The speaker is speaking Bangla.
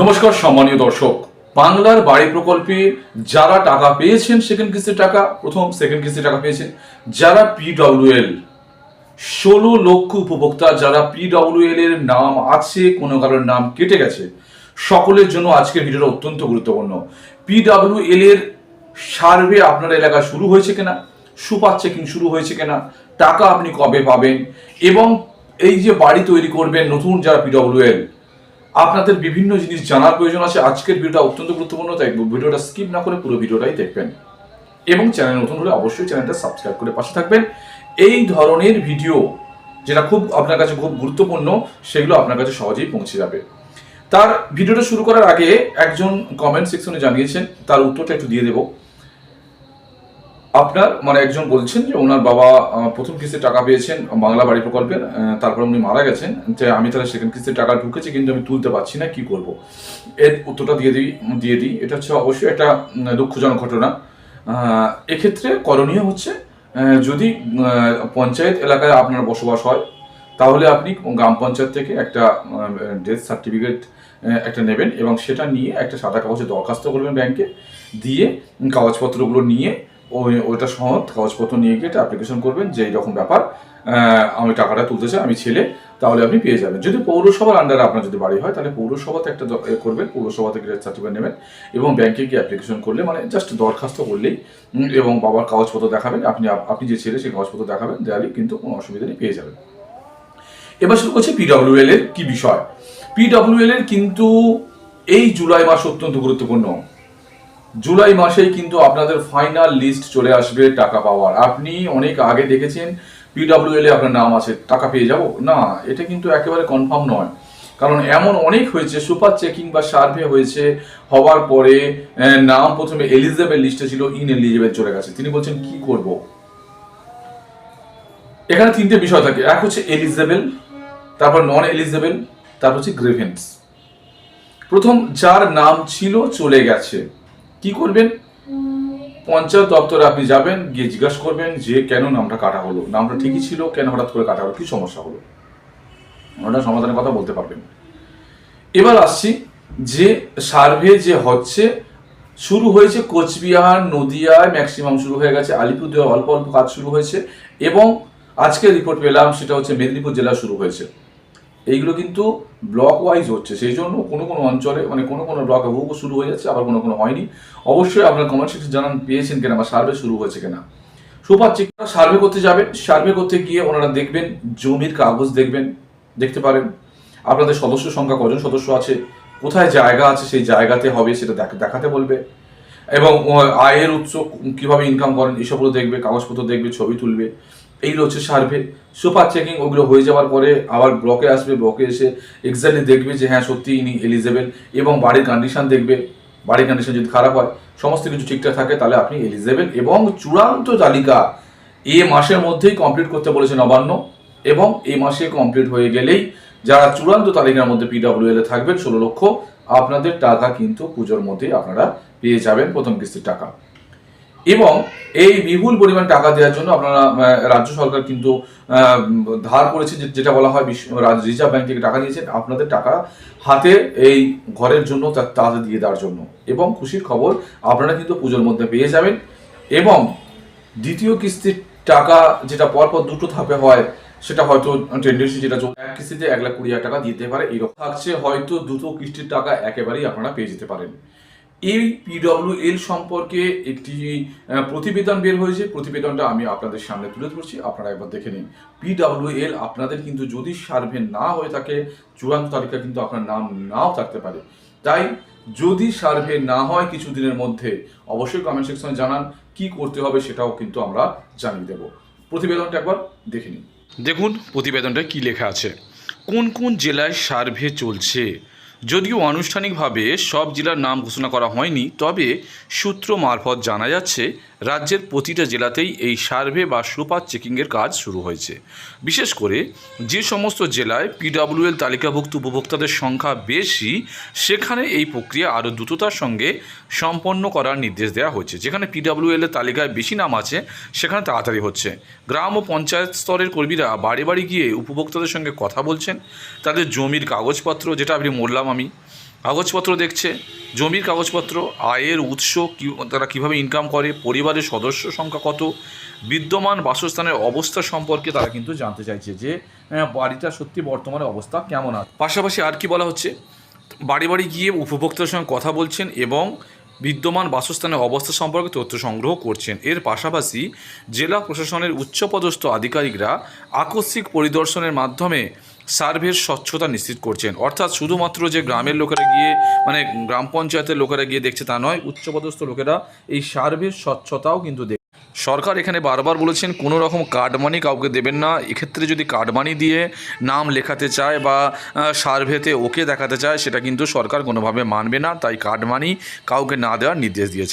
নমস্কার, সম্মানীয় দর্শক। বাংলার বাড়ি প্রকল্পে যারা টাকা পেয়েছেন সেকেন্ড কিস্তির টাকা, প্রথম সেকেন্ড কিস্তির টাকা পেয়েছেন, যারা পিডব্লিউএল ষোলো লক্ষ উপভোক্তা, যারা পিডব্লিউএল এর নাম আছে, কোনো কারোর নাম কেটে গেছে, সকলের জন্য আজকের ভিডিওটা অত্যন্ত গুরুত্বপূর্ণ। পিডব্লিউএল এর সার্ভে আপনার এলাকা শুরু হয়েছে কিনা, সুপার চেকিং শুরু হয়েছে কিনা, টাকা আপনি কবে পাবেন, এবং এই যে বাড়ি তৈরি করবেন, নতুন যারা পিডব্লিউএল আপনাদের বিভিন্ন জিনিস জানার প্রয়োজন আছে। আজকের ভিডিওটা অত্যন্ত গুরুত্বপূর্ণ, তাই ভিডিওটা স্কিপ না করে পুরো ভিডিওটাই দেখবেন। এবং চ্যানেল নতুন হলে অবশ্যই চ্যানেলটা সাবস্ক্রাইব করে পাশে থাকবেন। এই ধরনের ভিডিও যেটা খুব আপনার কাছে খুব গুরুত্বপূর্ণ, সেগুলো আপনার কাছে সহজেই পৌঁছে যাবে। তার ভিডিওটা শুরু করার আগে একজন কমেন্ট সেকশনে জানিয়েছেন, তার উত্তরটা একটু দিয়ে দেবো। আপনার মানে একজন বলছেন যে ওনার বাবা প্রথম কিস্তির টাকা পেয়েছেন বাংলা বাড়ি প্রকল্পের তারপর উনি মারা গেছেন। যে আমি তাহলে সেকেন্ড কিস্তির টাকা ঢুকেছি, কিন্তু আমি তুলতে পারছি না, কি করব? এর উত্তরটা দিয়ে দিই দিয়ে দিই। এটা হচ্ছে অবশ্যই একটা দুঃখজনক ঘটনা। এক্ষেত্রে করণীয় হচ্ছে যদি পঞ্চায়েত এলাকায় আপনার বসবাস হয়, তাহলে আপনি গ্রাম পঞ্চায়েত থেকে একটা ডেথ সার্টিফিকেট একটা নেবেন এবং সেটা নিয়ে একটা সাদা কাগজে দরখাস্ত করবেন ব্যাংকে, দিয়ে কাগজপত্রগুলো নিয়ে ওই ওইটা সহ কাগজপত্র নিয়ে গিয়ে অ্যাপ্লিকেশন করবেন যে এইরকম ব্যাপার আমি টাকাটা তুলতে চাই, আমি ছেলে, তাহলে আপনি পেয়ে যাবেন। যদি পৌরসভার আন্ডারে আপনার যদি বাড়ি হয়, তাহলে পৌরসভাতে একটা করবেন পৌরসভা থেকে সার্টিফিকেট নেবেন এবং ব্যাংকে গিয়ে অ্যাপ্লিকেশন করলে মানে জাস্ট দরখাস্ত করলেই এবং বাবার কাগজপত্র দেখাবেন, আপনি আপনি যে ছেলে সেই কাগজপত্র দেখাবেন দেয়ালে কিন্তু কোনো অসুবিধা নেই, পেয়ে যাবেন। এবার শুরু করছি পিডব্লিউএল এর কি বিষয়? পিডব্লিউএল এর কিন্তু এই জুলাই মাস অত্যন্ত গুরুত্বপূর্ণ। জুলাই মাসেই কিন্তু আপনাদের ফাইনাল লিস্ট চলে আসবে টাকা পাওয়ার। আপনি অনেক আগে দেখেছেন পিডব্লিউএল এ আপনার নাম আছে, টাকা পেয়ে যাব? না, এটা কিন্তু একেবারে কনফার্ম নয়। কারণ এমন অনেক হয়েছে সুপার চেকিং বা সার্ভে হয়েছে, হওয়ার পরে নাম প্রথমে এলিজেবেল লিস্টে ছিল ইন এলিজেবেল চলে গেছে। তিনি বলছেন, কি করব? এখানে তিনটে বিষয় থাকে। এক হচ্ছে এলিজেবেল তারপর নন এলিজেবেল তারপর হচ্ছে গ্রেভেন্স প্রথম, যার নাম ছিল, চলে গেছে। কি করবেন? পঞ্চায়েত দপ্তরে আপনি যাবেন, গিয়ে জিজ্ঞাসা করবেন যে কেন নামটা কাটা হলো? নামটা ঠিকই ছিল, কেন হঠাৎ করে কাটা হলো? কি সমস্যা হলো? ওটা সমাধানের কথা বলতে পারবেন। এবার আসছি যে সার্ভে যে হচ্ছে, শুরু হয়েছে কোচবিহার, নদিয়ায় ম্যাক্সিমাম শুরু হয়ে গেছে, আলিপুরদুয়ার, অল্প অল্প কাজ শুরু হয়েছে এবং আজকে রিপোর্ট পেলাম, সেটা হচ্ছে মেদিনীপুর জেলা শুরু হয়েছে। এইগুলো কিন্তু ব্লক ওয়াইজ হচ্ছে। সেই জন্য কোনো কোনো অঞ্চলে মানে কোনো কোনো ব্লক হুবহু শুরু হয়ে যাচ্ছে, আবার কোনো কোনো হয়নি। অবশ্যই আপনার কমেন্ট সেকশন জানান, পেয়েছেন কিনা বা সার্ভে শুরু হয়েছে কিনা। চিকিৎসা সার্ভে করতে যাবেন। সার্ভে করতে গিয়ে ওনারা দেখবেন, জমির কাগজ দেখবেন, দেখতে পারেন। আপনাদের সদস্য সংখ্যা কজন সদস্য আছে, কোথায় জায়গা আছে, সেই জায়গাতে হবে, সেটা দেখাতে বলবে। এবং আয়ের উৎস, কীভাবে ইনকাম করেন, এসবগুলো দেখবে, কাগজপত্র দেখবে, ছবি তুলবে। এইগুলো হচ্ছে সার্ভে। সুপার চেকিং ওগুলো হয়ে যাওয়ার পরে আবার ব্লকে আসবে ব্লকে এসে এক্স্যাক্টলি দেখবে যে হ্যাঁ সত্যি ইনি এলিজেবেল এবং বাড়ির কন্ডিশন দেখবে। বাড়ির কন্ডিশন যদি খারাপ হয়, সমস্ত কিছু ঠিকঠাক থাকে, তাহলে আপনি এলিজেবেল এবং চূড়ান্ত তালিকা এ মাসের মধ্যেই কমপ্লিট করতে বলেছে নবান্ন এবং এই মাসে কমপ্লিট হয়ে গেলেই যারা চূড়ান্ত তালিকার মধ্যে পিডব্লিউএল এ থাকবেন, ষোলো লক্ষ আপনাদের টাকা কিন্তু পুজোর মধ্যেই আপনারা পেয়ে যাবেন প্রথম কিস্তির টাকা। এবং এই বিপুল পরিমাণ টাকা দেওয়ার জন্য আপনারা রাজ্য সরকার কিন্তু ধার করেছে যেটা বলা হয় রিজার্ভ ব্যাংক থেকে টাকা নিয়েছেন আপনাদের টাকা হাতে এই ঘরের জন্য তাদের দিয়ে দেওয়ার জন্য। এবং খুশির খবর, আপনারা কিন্তু পুজোর মধ্যে পেয়ে যাবেন। এবং দ্বিতীয় কিস্তির টাকা যেটা পরপর দুটো ধাপে হয়, সেটা হয়তো টেন্ডেন্সি যেটা এক কিস্তিতে এক লাখ কুড়ি হাজার টাকা দিতে পারে, এরকম থাকছে। হয়তো দুটো কিস্তির টাকা একেবারেই আপনারা পেয়ে যেতে পারেন। এই পিডব্লিউএল সম্পর্কে একটি প্রতিবেদন বের হয়েছে। প্রতিবেদনটা আমি আপনাদের সামনে তুলে ধরছি। আপনারা একবার দেখে নিন। পিডব্লিউএল আপনাদের কিন্তু যদি সার্ভে না হয়ে থাকে, চূড়ান্ত তালিকা কিন্তু আপনার নাম নাও থাকতে পারে। তাই যদি সার্ভে না হয় কিছু দিনের মধ্যে, অবশ্যই কমেন্ট সেকশনে জানান, কি করতে হবে সেটাও কিন্তু আমরা জানিয়ে দেব। প্রতিবেদনটা একবার দেখে নিন। দেখুন প্রতিবেদনটা কি লেখা আছে? কোন কোন জেলায় সার্ভে চলছে? যদিও আনুষ্ঠানিকভাবে সব জেলার নাম ঘোষণা করা হয়নি, তবে সূত্র মারফত জানা যাচ্ছে, রাজ্যের প্রতিটা জেলাতেই এই সার্ভে বা সুপার চেকিংয়ের কাজ শুরু হয়েছে। বিশেষ করে যে সমস্ত জেলায় পিডাব্লিউএল তালিকাভুক্ত উপভোক্তাদের সংখ্যা বেশি, সেখানে এই প্রক্রিয়া আরও দ্রুততার সঙ্গে সম্পন্ন করার নির্দেশ দেওয়া হয়েছে। যেখানে পিডব্লিউএল এর তালিকায় বেশি নাম আছে, সেখানে তাড়াতাড়ি হচ্ছে। গ্রাম ও পঞ্চায়েত স্তরের কর্মীরা বাড়ি বাড়ি গিয়ে উপভোক্তাদের সঙ্গে কথা বলছেন। তাদের জমির কাগজপত্র, যেটা আপনি বললাম আমি। কাগজপত্র দেখছে, জমির কাগজপত্র, আয়ের উৎস, কি, তারা কীভাবে ইনকাম করে, পরিবারের সদস্য সংখ্যা কত, বিদ্যমান বাসস্থানের অবস্থা সম্পর্কে তারা কিন্তু জানতে চাইছে যে বাড়িটা সত্যি বর্তমানে অবস্থা কেমন আছে। পাশাপাশি আর কি বলা হচ্ছে, বাড়ি বাড়ি গিয়ে উপভোক্তার সঙ্গে কথা বলছেন এবং বিদ্যমান বাসস্থানের অবস্থা সম্পর্কে তথ্য সংগ্রহ করছেন। এর পাশাপাশি জেলা প্রশাসনের উচ্চপদস্থ আধিকারিকরা আকস্মিক পরিদর্শনের মাধ্যমে সার্ভের স্বচ্ছতা নিশ্চিত করছেন। অর্থাৎ শুধুমাত্র যে গ্রামের লোকেরা গিয়ে মানে গ্রাম পঞ্চায়েতের লোকেরা গিয়ে দেখছে তা নয়, উচ্চপদস্থ লোকেরা এই সার্ভের স্বচ্ছতাও কিন্তু দেখ সরকার এখানে বারবার বলেছেন কোনো রকম কার্ড মানি কাউকে দেবেন না। এক্ষেত্রে যদি কার্ড মানি দিয়ে নাম লেখাতে চায় বা সার্ভেতে ওকে দেখাতে চায়, সেটা কিন্তু সরকার কোনোভাবে মানবে না। তাই কার্ড মানি কাউকে না দেওয়ার নির্দেশ দিয়েছে।